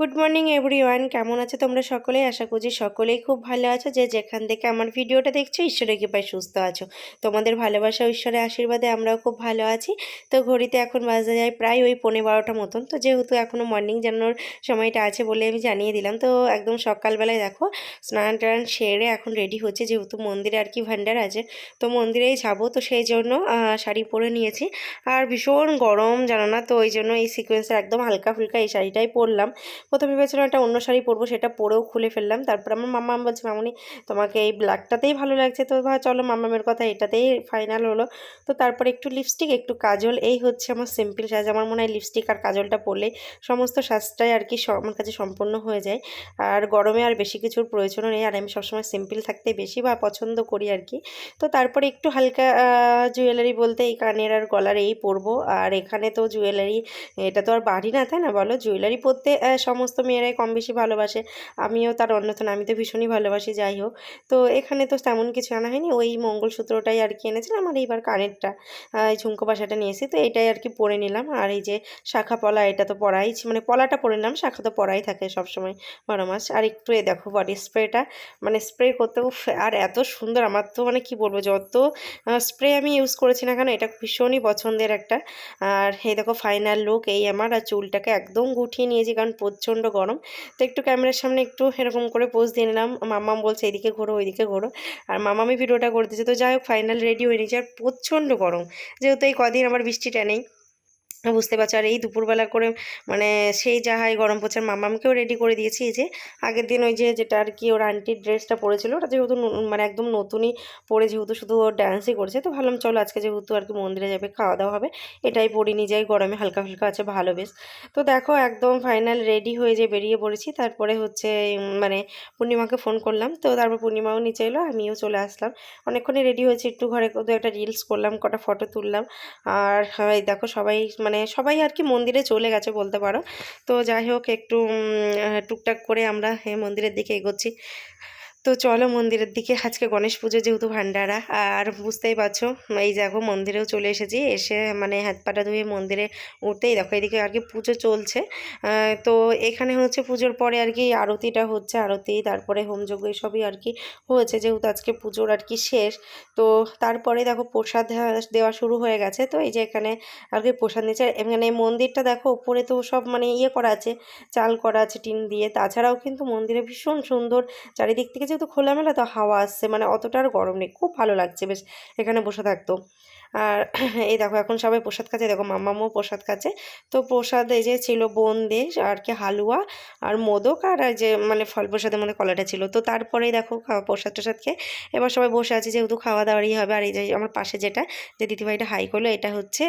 Good morning everyone কেমন আছে তোমরা সকলেই? আশা করছি সকলেই খুব ভালো আছো। যে যেখান থেকে আমার ভিডিওটা দেখছ, ঈশ্বরের কৃপায় সুস্থ আছো। তোমাদের ভালোবাসা, ঈশ্বরের আশীর্বাদে আমরাও খুব ভালো আছি। তো ঘড়িতে এখন বাজে যায় প্রায় ওই পনেরো বারোটা মতন। তো যেহেতু এখনও মর্নিং জানানোর সময়টা আছে বলে আমি জানিয়ে দিলাম, তো একদম সকালবেলায় দেখো, স্নান টান সেরে এখন রেডি হচ্ছে। যেহেতু মন্দিরে আর কি ভান্ডার আছে, তো মন্দিরেই যাব। তো সেই জন্য শাড়ি পরে নিয়েছি। আর ভীষণ গরম জানো না? তো ওই জন্য এই সিকোয়েন্সের একদম হালকা ফুলকা এই শাড়িটাই পরলাম। প্রথমে ভেবেছিলাম একটা অন্য শাড়ি পরবো সেটা পরেও খুলে ফেললাম। তারপর আমার মাম্মা বলছে মামনি তোমাকে এই ব্ল্যাকটাতেই ভালো লাগছে। তো ভাই চলো মাম্মামের কথা এটাতেই ফাইনাল হলো। তো তারপর একটু লিপস্টিক একটু কাজল এই হচ্ছে আমার সিম্পল সাজ। আমার মনে হয় লিপস্টিক আর কাজলটা পরলে সমস্ত সাজটাই আর কি আমার কাছে সম্পূর্ণ হয়ে যায়। আর গরমে আর বেশি কিছুর প্রয়োজনও নেই। আর আমি সবসময় সিম্পল থাকতে বেশি বা পছন্দ করি আর কি। তো তারপরে একটু হালকা জুয়েলারি বলতে এই কানের আর গলার এই পরবো। আর এখানে তো জুয়েলারি এটা তো আর বাড়ি না তাই না বলো? জুয়েলারি পরতে আহ, সমস্ত মেয়েরাই কম বেশি ভালোবাসে, আমিও তার অন্যতম, আমি তো ভীষণই ভালোবাসি, যাই হোক। তো এখানে তো তেমন কিছু আনা হয়নি, ওই মঙ্গলসূত্রটাই আর কি এনেছিলাম আর এইবার কানেরটা এই ঝুমকো বাসাটা নিয়েছি, তো এটাই আর কি পরে নিলাম। আর এই যে শাখা পলা, এটা তো পরাই মানে পলাটা পরে নিলাম, শাখা তো পরাই থাকে সবসময় বারো মাস আর একটু এ দেখো বডি স্প্রেটা মানে স্প্রে করতে আর এত সুন্দর, আমার তো মানে কি বলব, যত স্প্রে আমি ইউজ করেছি না কেন, এটা ভীষণই পছন্দের একটা। আর এই দেখো ফাইনাল লুক এই আমার, আর চুলটাকে একদম গুটিয়ে নিয়েছি, কারণ প্রচণ্ড গরম। তো একটু ক্যামেরার সামনে একটু এরকম করে পোজ দিয়ে নিলাম। মাম্মাম বলছে, এদিকে ঘোরো, ওইদিকে ঘোরো। আর মামামি ভিডিওটা করে দিচ্ছে তো যাই হোক ফাইনাল রেডি হয়ে নিয়েছে। আর প্রচণ্ড গরম। যেহেতু এই কদিন আমার বৃষ্টিটা নেই। বুঝতে পারছ। আর এই দুপুরবেলা করে মানে সেই যা হয় গরম আর মামামকেও রেডি করে দিয়েছি এই যে। আগের দিন ওই যে যেটা আর কি ওর আন্টির ড্রেসটা পরেছিল ওটা যেহেতু মানে একদম নতুনই পরে যেহেতু শুধু ও ডান্সই করছে তো ভাবলাম চলো আজকে যেহেতু আর কি মন্দিরে যাবে খাওয়া দাওয়া হবে এটাই পরে নিয়ে যাই গরমে হালকা হালকা আছে ভালো বেশ। তো দেখো একদম ফাইনাল রেডি হয়ে যে বেরিয়ে পড়েছি তারপরে হচ্ছে মানে পূর্ণিমাকে ফোন করলাম তো তারপর পূর্ণিমাও নিচে এলো আমিও চলে আসলাম। অনেকক্ষণই রেডি হয়েছি একটু ঘরে দু একটা রিলস করলাম কটা ফটো তুললাম। আর হ্যাঁ, দেখো সবাই মানে সবাই আর কি মন্দিরে চলে গেছে বলতে পারো। তো যাই হোক, একটু টুকটাক করে আমরা মন্দিরের দিকে এগোচ্ছি। তো চলো মন্দিরের দিকে, আজকে গণেশ পুজো যেহেতু ভান্ডারা, আর বুঝতেই পারছ, এই দেখো মন্দিরেও চলে এসেছি, এসে মানে হাত পাটা ধুয়ে মন্দিরে উঠতেই দেখো, এদিকে আর কি পুজো চলছে। তো এখানে হচ্ছে পুজোর পরে আর কি আরতিটা হচ্ছে, আরতি, তারপরে হোমযজ্ঞ এসবই আর কি হয়েছে, যেহেতু আজকে পুজোর আর কি শেষ। তো তারপরে দেখো প্রসাদ দেওয়া- শুরু হয়ে গেছে, তো এই যে এখানে আর কি প্রসাদ নিচ্ছে এখানে মন্দিরটা দেখো, উপরে তো সব মানে ইয়ে করা আছে, চাল করা আছে, টিন দিয়ে, তাছাড়াও কিন্তু মন্দিরে ভীষণ সুন্দর চারিদিক থেকে যেহেতু খোলামেলা তো হাওয়া আসছে মানে অতটা আর গরম নেই। খুব ভালো লাগছে, বেশ। এখানে বসে থাকতো। আর এই দেখো এখন সবাই প্রসাদ খাচ্ছে, দেখো মাম্মামও প্রসাদ খাচ্ছে। তো প্রসাদ এই যে ছিল বোঁদে আর কি হালুয়া আর মোদক আর যে মানে ফল প্রসাদের মধ্যে কলাটা ছিল। তো তারপরেই দেখো খাওয়া প্রসাদ টসাদ খেয়ে এবার সবাই বসে আছে যেহেতু খাওয়া দাওয়ারই হবে আর এই যে আমার পাশে যেটা যে দিদিভাইটা হাই করল এটা হচ্ছে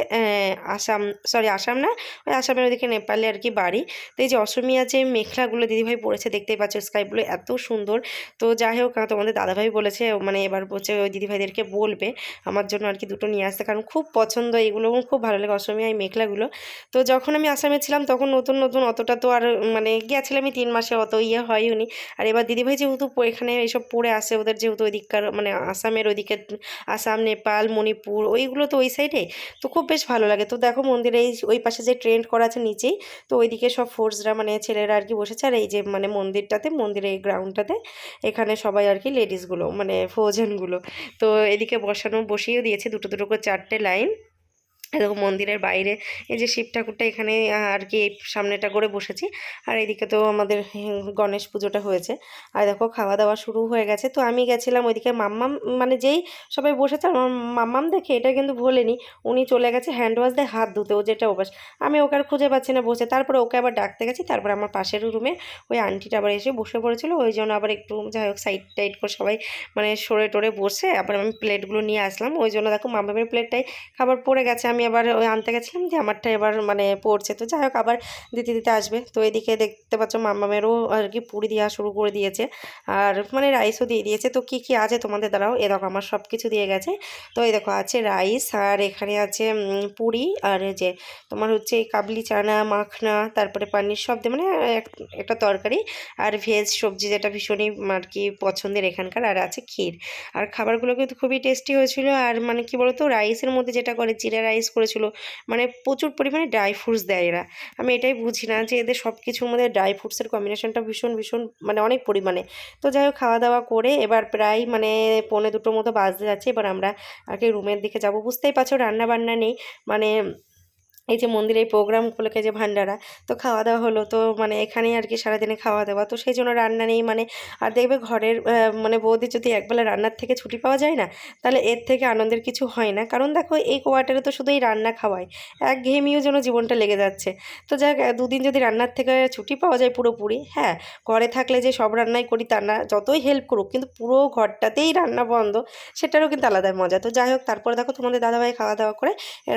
আসাম সরি আসাম না, ওই আসামের ওদিকে নেপালে আর কি বাড়ি। তো এই যে অসমিয়া যে মেখলাগুলো দিদিভাই পরেছে দেখতেই পাচ্ছ স্কাইগুলো এত সুন্দর। তো যাই হোক, তোমাদের দাদাভাই বলেছে মানে এবার হচ্ছে ওই দিদিভাইদেরকে বলবে। আমার জন্য আর কি দুটো নিয়ে আসতে, কারণ খুব পছন্দ এইগুলো এবং খুব ভালো লাগে অসমিয়া এই মেখলাগুলো। তো যখন আমি আসামে ছিলাম তখন নতুন নতুন অতটা তো আর মানে গিয়েছিলাম তিন মাসে, অত ইয়ে হয়নি আর এবার দিদিভাই যেহেতু এখানে এইসব পড়ে আসে, ওদের যেহেতু ওইদিককার মানে আসামের ওইদিকে আসাম, নেপাল, মণিপুর, ওইগুলো তো ওই সাইডে তো খুব বেশ ভালো লাগে। তো দেখো মন্দিরে এই ওই পাশে যে ট্রেন্ড করা আছে নিচেই, তো ওইদিকে সব ফোর্সরা মানে ছেলেরা আর কি বসেছে। আর এই যে মানে মন্দিরটাতে, মন্দিরের এই গ্রাউন্ডটাতে এখানে সবাই আর কি লেডিসগুলো মানে ফৌজেনগুলো তো এদিকে বসানো, বসিয়েও দিয়েছে, দুটো দুটো করে চারটে লাইন এরকম মন্দিরের বাইরে এই যে শিব ঠাকুরটা এখানে আর কি সামনেটা করে বসেছি। আর এদিকে তো আমাদের গণেশ পুজোটা হয়েছে। আর দেখো খাওয়া দাওয়া শুরু হয়ে গেছে। তো আমি গেছিলাম ওইদিকে মাম্মাম মানে যেই সবাই বসেছে, আমার মাম্মাম দেখে এটা কিন্তু ভোলেনি। উনি চলে গেছে হ্যান্ড ওয়াশ দিয়ে হাত ধুতে, ও যেটা অভ্যাস। আমি ওকে আর খুঁজে পাচ্ছি না বসে। তারপরে ওকে আবার ডাকতে গেছি। তারপরে আমার পাশের রুমে ওই আন্টিটা আবার এসে বসে পড়েছিল। ওই জন্য আবার একটু যাই হোক সাইড টাইড করে সবাই মানে সরে টরে বসে আবার আমি প্লেটগুলো নিয়ে আসলাম। ওই জন্য দেখো মামামের প্লেটটাই খাবার পড়ে গেছে। আমি আবার ওই আনতে গেছিলাম যে আমারটা এবার মানে পড়ছে। তো যাই হোক, আবার দিতে দিতে আসবে। তো এদিকে দেখতে পাচ্ছ মামামেরও আর কি পুরি দেওয়া শুরু করে দিয়েছে। আর মানে রাইসও দিয়ে দিয়েছে। তো কি কি আছে তোমাদের? দ্বারাও এ দেখো, আমার সব কিছু দিয়ে গেছে। তো এই দেখো, আছে রাইস, আর এখানে আছে পুরি, আর যে তোমার হচ্ছে কাবলি চানা, মাখনা, তারপরে পানির সব দিয়ে মানে এক- একটা তরকারি, আর ভেজ সবজি যেটা ভীষণই আর কি পছন্দের এখানকার, আর আছে ক্ষীর। আর খাবারগুলো কিন্তু খুবই টেস্টি হয়েছিল। আর মানে কি বলতো, রাইসের মধ্যে যেটা করে, জিরা রাইস করেছিল। মানে প্রচুর পরিমাণে ড্রাই ফ্রুটস দেয় এরা। আমি এটাই বুঝি না যে এদের সব কিছুর মধ্যে ড্রাই ফ্রুটসের কম্বিনেশনটা ভীষণ ভীষণ মানে অনেক পরিমাণে। তো যাই হোক খাওয়া দাওয়া করে এবার প্রায় মানে পৌনে দুটোর মতো বাজতে যাচ্ছে। এবার আমরা আর রুমের দিকে যাব। বুঝতেই পারছ রান্না বান্না নেই। মানে এই যে মন্দিরে প্রোগ্রাম উপলক্ষে যে ভান্ডারা, তো খাওয়া দাওয়া হলো, তো মানে এখানেই আর কি সারাদিনে খাওয়া দাওয়া তো সেই জন্য রান্না নেই মানে আর দেখবে ঘরের মানে বৌদি যদি একবেলা রান্নার থেকে ছুটি পাওয়া যায় না, তাহলে এর থেকে আনন্দের কিছু হয় না, কারণ দেখো এই কোয়ার্টারে তো শুধু এই রান্না খাওয়াই এক ঘেমিও যেন জীবনটা লেগে যাচ্ছে। তো যাক দুদিন যদি রান্নার থেকে ছুটি পাওয়া যায় পুরোপুরি হ্যাঁ ঘরে থাকলে যে সব রান্নাই করি তা না, যতই হেল্প করুক, কিন্তু পুরো ঘরটাতেই রান্না বন্ধ, সেটারও কিন্তু আলাদা মজা। তো যাই হোক, তারপরে দেখো তোমাদের দাদাভাই খাওয়া দাওয়া করে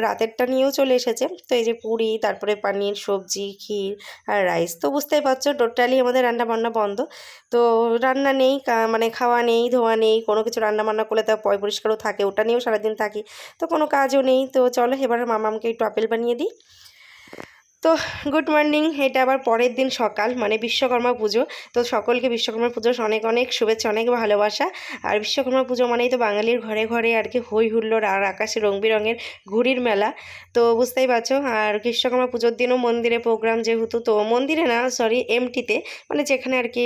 রাতেরটা নিয়েও চলে এসেছে। তো এই যে পুরি, তারপরে পানির সবজি, ক্ষীর আর রাইস। তো বুঝতেই পারছ টোটালি আমাদের রান্না বান্না বন্ধ। তো রান্না নেই মানে খাওয়া নেই, ধোয়া নেই, কোনো কিছু রান্না বান্না করলে তার পয় পরিষ্কারও থাকে, ওটা নিয়েও সারাদিন থাকি। তো কোনো কাজও নেই, তো চলো এবার মামামকে একটু আপেল বানিয়ে দিই। তো গুড মর্নিং এটা আবার পরের দিন সকাল মানে বিশ্বকর্মা পুজো। তো সকলকে বিশ্বকর্মা পুজোর অনেক অনেক শুভেচ্ছা, অনেক ভালোবাসা। আর বিশ্বকর্মা পুজো মানেই তো বাঙালির ঘরে ঘরে আর কি হই হুল্লোড় আর আকাশে রং বেরঙের ঘুড়ির মেলা। তো বুঝতেই পারছ, আর বিশ্বকর্মা পুজোর দিনও মন্দিরে প্রোগ্রাম যেহেতু, তো মন্দিরে না সরি এমটিতে মানে যেখানে আর কি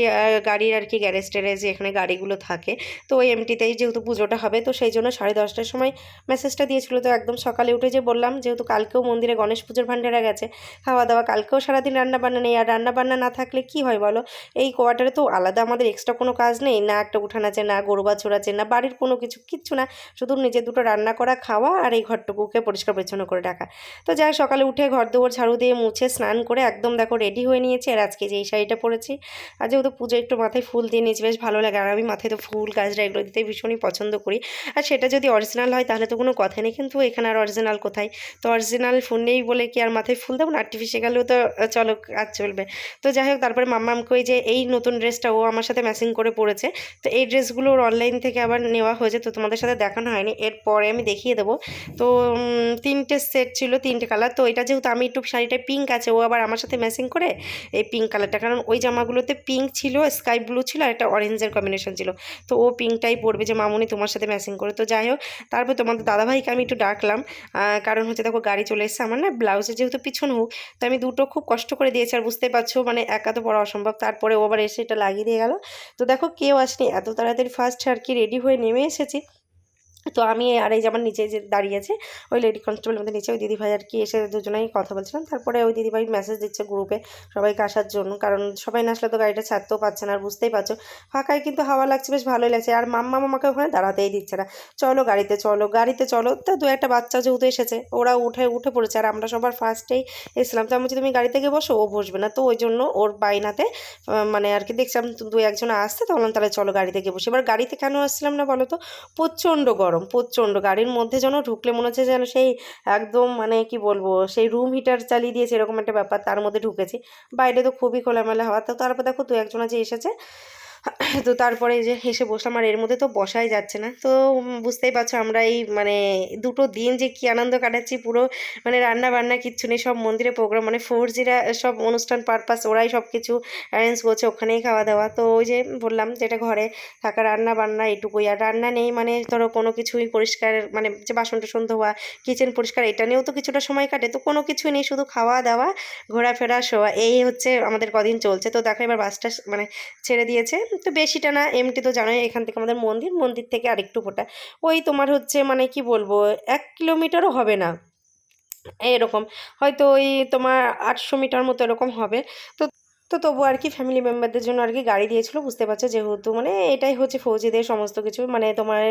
গাড়ির আর কি গ্যারেজ ট্যারেজ যেখানে গাড়িগুলো থাকে, তো ওই এমটিতেই যেহেতু পুজোটা হবে, তো সেই জন্য সাড়ে দশটার সময় মেসেজটা দিয়েছিল। তো একদম সকালে উঠে যে বললাম, যেহেতু কালকেও মন্দিরে গণেশ পুজোর ভান্ডারা গেছে খাওয়া দাওয়া কালকেও সারাদিন রান্না বান্না নেই, আর রান্না বান্না না থাকলে কি হয় বলো? এই কোয়ার্টারে তো আলাদা আমাদের এক্সট্রা কোনো কাজ নেই, না একটা উঠান আছে, না গরু বাছুর আছে, না বাড়ির কোনো কিছু, কিচ্ছু না। শুধু নিজে দুটো রান্না করা, খাওয়া আর এই ঘরটুকুকে পরিষ্কার পরিচ্ছন্ন করে রাখা। তো যাই সকালে উঠে ঘর দুয়ার ঝাড়ু দিয়ে মুছে স্নান করে একদম দেখো রেডি হয়ে নিয়েছি, আর আজকে যে এই শাড়িটা পরেছি। আর যেহেতু পুজো একটু মাথায় ফুল দিয়ে নিয়েছি, বেশ ভালো লাগে। আর আমি মাথায় তো ফুল, গাছরা এগুলো দিতে ভীষণই পছন্দ করি। আর সেটা যদি অরিজিনাল হয়, তাহলে তো কোনো কথা নেই। কিন্তু এখানে আর অরিজিনাল কোথায়? তো অরিজিনাল ফোন নেই বলে কি আর মাথায় ফুল দেবো? না আর্টিফিশিয়াল তো চলো কাজ চলবে। তো যাই হোক, তারপরে মাম্মামকে ওই যে এই নতুন ড্রেসটা ও আমার সাথে ম্যাচিং করে পড়েছে তো এই ড্রেসগুলো ওর অনলাইন থেকে আবার নেওয়া হয়েছে, তো তোমাদের সাথে দেখানো হয়নি। এরপরে আমি দেখিয়ে দেবো। তো তিনটে সেট ছিল, তিনটে কালার তো এটা যেহেতু আমি একটু শাড়িটা পিঙ্ক আছে, ও আবার আমার সাথে ম্যাচিং করে এই পিঙ্ক কালারটা কারণ ওই জামাগুলোতে পিঙ্ক ছিল স্কাই ব্লু ছিল, আর একটা অরেঞ্জের কম্বিনেশন ছিল। তো ও পিঙ্কটাই পরবে যে, মামুনি তোমার সাথে ম্যাচিং করে। তো যাই হোক, তারপর তোমাদের দাদাভাইকে আমি একটু ডাকলাম। কারণ হচ্ছে দেখো, গাড়ি চলে এসছে আমার না ব্লাউজে যেহেতু পিছন হোক তো আমি দুটো খুব কষ্ট করে দিয়েছি আর বুঝতে পারছ মানে একা তো পড়া অসম্ভব। তারপরে ও আবার এসে এটা লাগিয়ে দিয়ে গেল। তো দেখো কেউ আসনি, এত তাড়াতাড়ি ফার্স্ট আর কি রেডি হয়ে নেমে এসেছি। তো আমি আর এই যেমন নিচে যে দাঁড়িয়েছে ওই লেডি কনস্টেবলের মধ্যে নিচে, ওই দিদিভাই আর কি এসে দুজনেই কথা বলছিলাম। তারপরে ওই দিদিভাই মেসেজ দিচ্ছে গ্রুপে সবাইকে আসার জন্য, কারণ সবাই না আসলে তো গাড়িটা ছাড়তেও পারছে না, আর বুঝতেই পারছ। ফাঁকায় কিন্তু হাওয়া লাগছে, বেশ ভালোই লাগছে। আর মাম্মা মামাকে ওখানে দাঁড়াতেই দিচ্ছে না। চলো গাড়িতে চলো গাড়িতে চলো। তো দু একটা বাচ্চা যেহেতু এসেছে, ওরা উঠে উঠে পড়েছে। আর আমরা সবার ফার্স্টেই এসেছিলাম। তো আমি তুমি গাড়িতে গিয়ে বসো, ও বসবে না। তো ওই জন্য ওর বাইনাতে মানে আর কি দেখছিলাম দু একজন আসছে তো বললাম, তাহলে চলো গাড়িতে গিয়ে বসে। এবার গাড়িতে কেন আসছিলাম না বলো তো? প্রচণ্ড গরম। প্রচণ্ড গাড়ির মধ্যে যেন ঢুকলে মনে হচ্ছে যেন সেই একদম মানে কি বলব, সেই রুম হিটার চালিয়ে দিয়েছে, এরকম একটা ব্যাপার তার মধ্যে ঢুকেছি। বাইরে তো খুবই খোলামেলা হওয়া। তো তারপর দেখো দু একজন আছে এসেছে তো তারপরে যে হেসে বসলাম, আর এর মধ্যে তো বসাই যাচ্ছে না। তো বুঝতেই পারছ আমরা এই মানে দুটো দিন যে কী আনন্দ কাটাচ্ছি, পুরো মানে রান্না বান্না কিচ্ছু নেই, সব মন্দিরে প্রোগ্রাম মানে ফোর জিরা সব অনুষ্ঠান পারপাস ওরাই সব কিছু অ্যারেঞ্জ করছে ওখানেই খাওয়া দাওয়া তো ওই যে বললাম যেটা ঘরে থাকা রান্না বান্না এটুকুই, আর রান্না নেই মানে ধরো কোনো কিছুই পরিষ্কার মানে যে বাসন টাসন ধোয়া কিচেন পরিষ্কার, এটা নিয়েও তো কিছুটা সময় কাটে। তো কোনো কিছুই নেই, শুধু খাওয়া দাওয়া ঘোরাফেরা, শোয়া, এই হচ্ছে আমাদের কদিন চলছে। তো দেখো এবার বাসটা মানে ছেড়ে দিয়েছে। তো বেশিটা না এমটি তো জানোই, এখান থেকে আমাদের মন্দির মন্দির থেকে আরেকটু ফোটা ওই তোমার হচ্ছে মানে কি বলব, এক কিলোমিটারও হবে না। এরকম হয়তো ওই তোমার আটশো মিটার মতো এরকম হবে। তো তো তবু আর কি ফ্যামিলি মেম্বারদের জন্য আর কি গাড়ি দিয়েছিলো, বুঝতে পারছ? যেহেতু মানে এটাই হচ্ছে ফৌজিদের সমস্ত কিছু মানে তোমার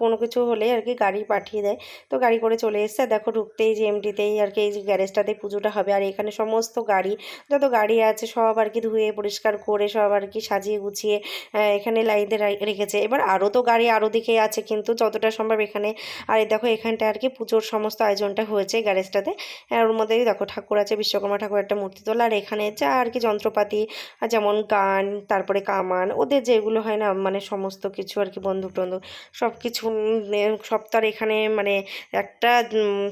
কোনো কিছু হলে আর কি গাড়ি পাঠিয়ে দেয়। তো গাড়ি করে চলে এসছে দেখো ঢুকতেই যে এমডিতেই আর কি এই যে গ্যারেজটাতেই পুজোটা হবে, আর এখানে সমস্ত গাড়ি, যত গাড়ি আছে সব আর কি ধুয়ে পরিষ্কার করে সব আর কি সাজিয়ে গুছিয়ে এখানে লাইনে রেখেছে। এবার আরও তো গাড়ি আরও দিকে আছে, কিন্তু যতটা সম্ভব এখানে, আর দেখো এখানটা আর কি পুজোর সমস্ত আয়োজনটা হয়েছে গ্যারেজটাতে আর ওর মধ্যেই দেখো ঠাকুর আছে, বিশ্বকর্মা ঠাকুর একটা মূর্তি তোলা, আর এখানে যা আর কি যন্ত্রপাতি যন্ত্রপাতি যেমন গান, তারপরে কামান, ওদের যেগুলো হয় না মানে সমস্ত কিছু আর কি বন্দুক টন্দুক সব কিছু সব তো আর এখানে মানে একটা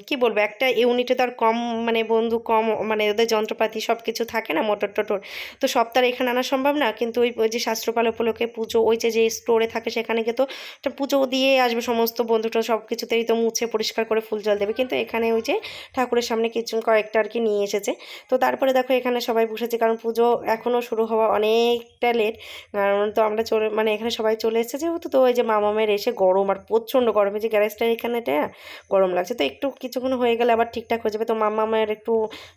কি বলব, একটা ইউনিটে তো আর কম মানে বন্দুক কম মানে ওদের যন্ত্রপাতি সব কিছু থাকে না, মোটর টোটর, তো সব তো আর এখানে আনা সম্ভব না, কিন্তু ওই ওই যে শাস্ত্রপাল উপলক্ষে পুজো, ওই যে যে স্টোরে থাকে সেখানে গিয়ে তো পুজো দিয়ে আসবে সমস্ত বন্ধুটা সব কিছুতেই তো মুছে পরিষ্কার করে ফুল জল দেবে, কিন্তু এখানে ওই যে ঠাকুরের সামনে কিছু কয়েকটা আর কি নিয়ে এসেছে, তো তারপরে দেখো এখানে সবাই বসেছে, কারণ পুজো এখনও শুরু হওয়া অনেকটা লেট কারণ তো আমরা চলে মানে এখানে সবাই চলে এসেছে যেহেতু তো ওই যে মামামের এসে গরম আর প্রচণ্ড গরমে যে গ্যারেজটা এখানেটা গরম লাগছে। তো একটু কিছুক্ষণ হয়ে গেলে আবার ঠিকঠাক হয়ে যাবে। তো মামামের একটু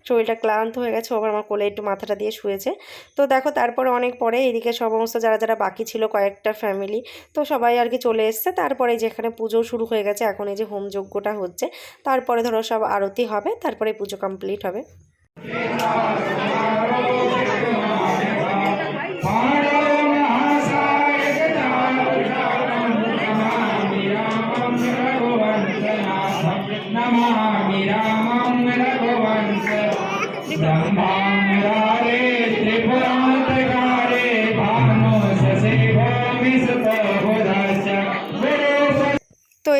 শরীরটা ক্লান্ত হয়ে গেছে আবার আমার কোলে একটু মাথাটা দিয়ে শুয়েছে। তো দেখো তারপরে অনেক পরে এদিকে সমস্ত যারা যারা বাকি ছিল কয়েকটা ফ্যামিলি তো সবাই আর কি চলে এসছে। তারপরে যেখানে পুজো শুরু হয়ে গেছে, এখন এই যে হোম যজ্ঞটা হচ্ছে। তারপরে ধরো সব আরতি হবে, তারপরে পুজো কমপ্লিট হবে।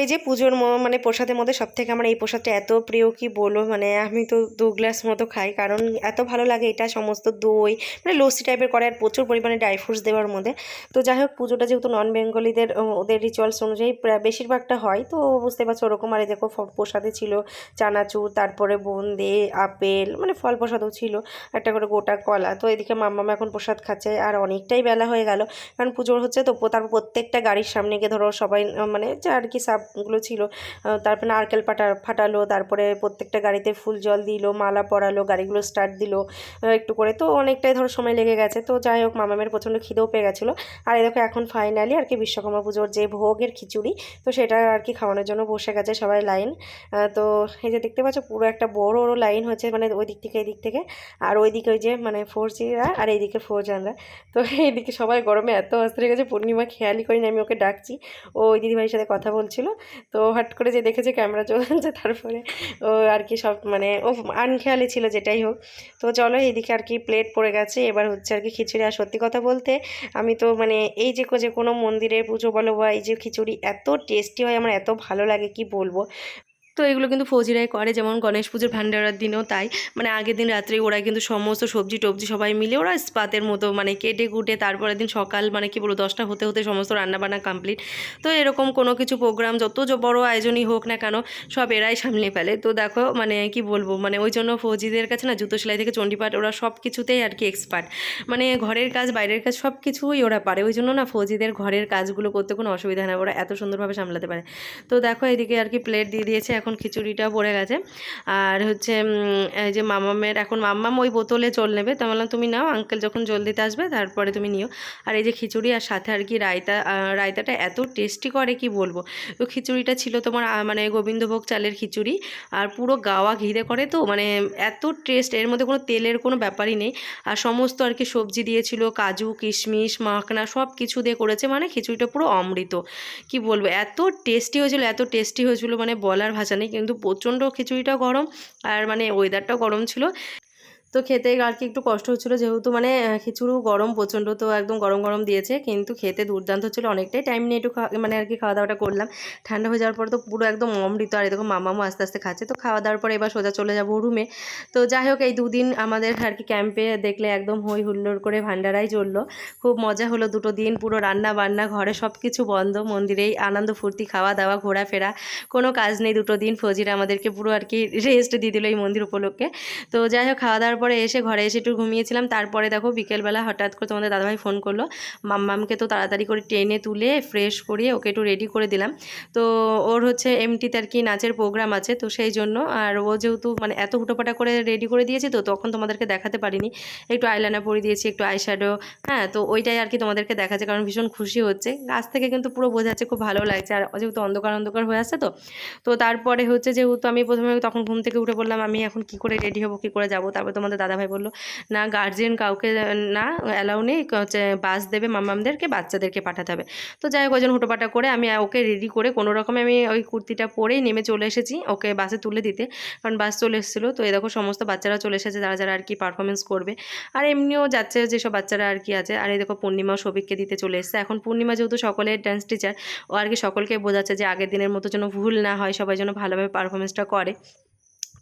এই যে পুজোর মানে প্রসাদের মধ্যে সব থেকে আমার এই প্রসাদটা এত প্রিয়, কি বলব? মানে আমি তো দু গ্লাস মতো খাই, কারণ এত ভালো লাগে এটা, সমস্ত দই মানে লস্যি টাইপের করে আর প্রচুর পরিমাণে ড্রাই ফ্রুটস দেওয়ার মধ্যে। তো যাই হোক, পুজোটা যেহেতু নন বেঙ্গলিদের ওদের রিচুয়ালস অনুযায়ী বেশিরভাগটা হয়, তো বুঝতে পারছ ওরকম। আর দেখো প্রসাদে ছিল চানাচুর, তারপরে বোঁদে আপেল মানে ফল প্রসাদও ছিল, একটা করে গোটা কলা। তো এদিকে মাম্মাম এখন প্রসাদ খাচ্ছে, আর অনেকটাই বেলা হয়ে গেল, কারণ পুজোর হচ্ছে তো, তারপর প্রত্যেকটা গাড়ির সামনে গিয়ে ধরো সবাই মানে যা আর কি সাপগুলো ছিল। তারপরে নারকেল পাটা, ফাটালো, তারপরে প্রত্যেকটা গাড়িতে ফুল জল দিল, মালা পরালো, গাড়িগুলো স্টার্ট দিল একটু করে। তো অনেকটাই ধরো সময় লেগে গেছে। তো যাই হোক মামামের প্রচণ্ড খিদেও পেয়ে গেছিল। আর এই দেখো, এখন ফাইনালি আর কি বিশ্বকর্মা পুজোর যে ভোগের খিচুড়ি, তো সেটা আর কি খাওয়ানোর জন্য বসে গেছে সবাই লাইন। তো এই যে দেখতে পাচ্ছ, পুরো একটা বড় বড় লাইন হচ্ছে মানে ওই দিক থেকে, এই দিক থেকে। আর ওই দিকে ওই যে মানে ফোরজিরা আর এইদিকে ফোরজানরা তো এইদিকে সবাই গরমে এত অস্থির গেছে, পূর্ণিমা খেয়ালই করিনি আমি ওকে ডাকছি। ও ওই দিদিভাইয়ের সাথে কথা বলছিল। তো হট করে যে দেখেছে ক্যামেরা চলছে তারপরে ও আর কি সব মানে ও আনখেয়ালি ছিল যেটাই হোক। তো চলো এইদিকে আর কি প্লেট পড়ে গেছে, এবার হচ্ছে আর কি খিচুড়ি। আর সত্যি কথা বলতে আমি তো মানে এই যে যে কোনো মন্দিরের পুজো বলো বা এই যে খিচুড়ি এত টেস্টি হয়, আমার এত ভালো লাগে, কি বলব? তো এগুলো কিন্তু ফৌজিরাই করে, যেমন গণেশ পুজোর ভান্ডারার দিনেও তাই। মানে আগের দিন রাত্রে ওরা কিন্তু সমস্ত সবজি টবজি সবাই মিলে ওরা স্পাতের মতো মানে কেটে কুটে তারপরের দিন সকাল মানে কি বলব, দশটা হতে হতে সমস্ত রান্নাবান্না কমপ্লিট তো এরকম কোনো কিছু প্রোগ্রাম যত বড় আয়োজনই হোক না কেন, সব এরাই সামলে ফেলে। তো দেখো মানে কি বলব মানে ওই জন্য ফৌজিদের কাছে না জুতো সেলাই থেকে চণ্ডীপাঠ ওরা সব কিছুতেই আর কি এক্সপার্ট মানে ঘরের কাজ, বাইরের কাজ সব কিছুই ওরা পারে। ওই জন্য না ফৌজিদের ঘরের কাজগুলো করতে কোনো অসুবিধা হয় না, ওরা এত সুন্দরভাবে সামলাতে পারে। তো দেখো এদিকে আর কি প্লেট দিয়ে দিয়েছে। এখন খিচুড়িটা পড়ে গেছে। আর হচ্ছে যে মামামের, এখন মাম্মাম ওই বোতলে জল নেবে। তো বললাম, তুমি নাও আঙ্কেল যখন জল দিতে আসবে, তারপরে তুমি নিও। আর এই যে খিচুড়ি আর সাথে আর কি রায়তা রায়তাটা এত টেস্টি করে, কি বলব? তো খিচুড়িটা ছিল তোমার মানে গোবিন্দভোগ চালের খিচুড়ি। আর পুরো গাওয়া ঘিরে করে তো মানে এত টেস্ট এর মধ্যে কোনো তেলের কোনো ব্যাপারই নেই। আর সমস্ত আর কি সবজি দিয়েছিল, কাজু, কিশমিশ, মাখনা সব কিছু দিয়ে করেছে। মানে খিচুড়িটা পুরো অমৃত। কি বলব? এত টেস্টি হয়েছিল, এত টেস্টি হয়েছিল মানে বলার ভাষা নেই কিন্তু প্রচণ্ড খিচুড়িটা গরম আর মানে ওয়েদারটাও গরম ছিল। তো খেতে আর কি একটু কষ্ট হচ্ছিল, যেহেতু মানে খিচুড়িও গরম, প্রচণ্ড তো একদম গরম গরম দিয়েছে, কিন্তু খেতে দুর্দান্ত ছিল অনেকটাই টাইম নিয়ে একটু মানে আর কি খাওয়া দাওয়াটা করলাম। ঠান্ডা হয়ে যাওয়ার পর তো পুরো একদম অমৃত, আর এরকম মামামও আস্তে আস্তে খাচ্ছে, তো খাওয়া দাওয়ার পরে এবার সোজা চলে যাব রুমে তো যাই হোক, এই দুদিন আমাদের আর কি ক্যাম্পে দেখলে একদম হই হুল্লোড় করে ভান্ডারাই চলল খুব মজা হলো দুটো দিন, পুরো রান্না বান্না ঘরে সব কিছু বন্ধ, মন্দিরেই আনন্দ, ফুর্তি খাওয়া দাওয়া ঘোরাফেরা, কোনো কাজ নেই দুটো দিন, ফজিরা আমাদেরকে পুরো আর কি রেস্ট দিয়ে দিল এই মন্দির উপলক্ষে। তো যাই হোক খাওয়া দাওয়ার পরে এসে ঘরে এসে একটু ঘুমিয়েছিলাম। তারপরে দেখো বিকেলবেলা হঠাৎ করে তোমাদের দাদাভাই ফোন করল। মাম্মামকে তো তাড়াতাড়ি করে ট্রেনে তুলে ফ্রেশ করিয়ে ওকে একটু রেডি করে দিলাম। তো ওর হচ্ছে এমটিতে আর কি নাচের প্রোগ্রাম আছে, তো সেই জন্য আর ও যেহেতু মানে এত হুটোপাটা করে রেডি করে দিয়েছি, তো তখন তোমাদেরকে দেখাতে পারিনি। একটু আইলাইনার পরিয়ে দিয়েছি, একটু আইশ্যাডো হ্যাঁ তো ওইটাই আর কি তোমাদেরকে দেখাচ্ছে কারণ ভীষণ খুশি হচ্ছে। কাছ থেকে কিন্তু পুরো বোঝা যাচ্ছে খুব ভালো লাগছে। আর যেহেতু অন্ধকার অন্ধকার হয়ে আসছে তো তো তারপরে হচ্ছে যেহেতু আমি প্রথমে তখন ঘুম থেকে উঠে বললাম আমি এখন কি করে রেডি হব, কি করে যাব? তারপর তোমাদের তোমাদের দাদাভাই বলল, না গার্জেন কাউকে, না অ্যালাউ নেই হচ্ছে বাস দেবে মামামদেরকে, বাচ্চাদেরকে পাঠাতে হবে। তো যাই হোক ওজন হুটোপাটা করে আমি ওকে রেডি করে কোনো রকমে আমি ওই কুর্তিটা পরেই নেমে চলে এসেছি, ওকে বাসে তুলে দিতে। কারণ বাস চলে এসেছিল, তো এই দেখো সমস্ত বাচ্চারা চলে এসেছে, যারা যারা আর কি পারফরমেন্স করবে। আর এমনিও যাচ্ছে যেসব বাচ্চারা আর কি আছে, আর এই দেখো পূর্ণিমা সবিককে দিতে চলে এসেছে। এখন পূর্ণিমা যেহেতু সকলের ডান্স টিচার ও আর কি সকলকে বোঝাচ্ছে যে আগের দিনের মতো যেন ভুল না হয়, সবাই যেন ভালোভাবে পারফরমেন্সটা করে।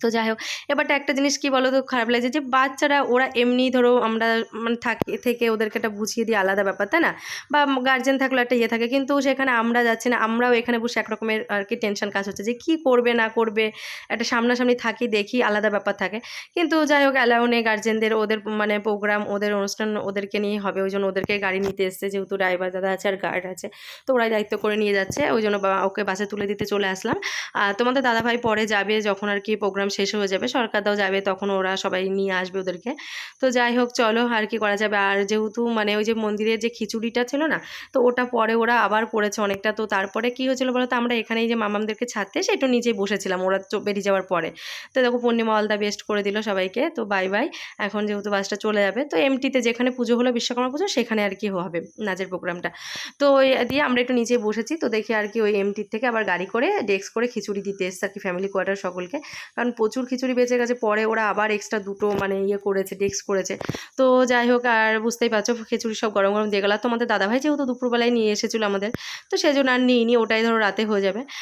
তো যাই হোক এবারটা একটা জিনিস কি বলো তো খারাপ লাগছে যে বাচ্চারা, ওরা এমনি ধরো আমরা মানে থাকি, থেকে ওদেরকে একটা বুঝিয়ে দিই আলাদা ব্যাপার, তাই না? বা গার্জেন থাকলে একটা ইয়ে থাকে, কিন্তু সেখানে আমরা যাচ্ছি না, আমরাও এখানে বসে একরকমের আর কি টেনশন কাজ হচ্ছে যে কি করবে, না করবে, একটা সামনাসামনি থাকি, দেখি, আলাদা ব্যাপার থাকে। কিন্তু যাই হোক অ্যালাউ নেই গার্জেনদের ওদের মানে প্রোগ্রাম ওদের অনুষ্ঠান ওদেরকে নিয়ে হবে, ওই জন্য ওদেরকে গাড়ি নিতে এসছে, যেহেতু ড্রাইভার দাদা আছে আর গার্ড আছে, তো ওরাই দায়িত্ব করে নিয়ে যাচ্ছে, ওই জন্য ওকে বাসে তুলে দিতে চলে আসলাম। আর তোমাদের দাদাভাই পরে যাবে যখন আর কি প্রোগ্রাম শেষ হয়ে যাবে, সরকারদাও যাবে তখন ওরা সবাই নিয়ে আসবে ওদেরকে। তো যাই হোক, চলো আর কি করা যাবে। আর যেহেতু মানে ওই যে মন্দিরের যে খিচুড়িটা ছিল না, তো ওটা পরে ওরা আবার পড়েছে অনেকটা। তো তারপরে কি হয়েছিল বলো তো, আমরা এখানেই যে মামামদেরকে ছাড়তে, সেটা নিজেই বসেছিলাম, ওরা বেরিয়ে যাওয়ার পরে। তো দেখো পূর্ণিমা অল দ্য বেস্ট করে দিল সবাইকে, তো বাই বাই এখন যেহেতু বাসটা চলে যাবে, তো এমটিতে যেখানে পুজো হলো, বিশ্বকর্মা পুজো, সেখানে আর কি হবে নাচের প্রোগ্রামটা তো দিয়ে আমরা একটু নিচে বসেছি, তো দেখি আর কি ওই এমটির থেকে আবার গাড়ি করে ডেস্ক করে খিচুড়ি দিতে এসছে আর কি ফ্যামিলি কোয়ার্টার সকলকে। কারণ প্রচুর খিচুড়ি বেঁচে গেছে, পরে ওরা আবার এক্সট্রা দুটো মানে ইয়ে করেছে ডেস্ক করেছে। তো যাই হোক, আর বুঝতেই পারছ, খিচুড়ি সব গরম গরম দিয়ে গেল তো তোমাদের দাদাভাই যেহেতু দুপুরবেলায় নিয়ে এসেছিল আমাদের, তো সেজন্য আর নিই নি ওটাই ধরো রাতে হয়ে যাবে।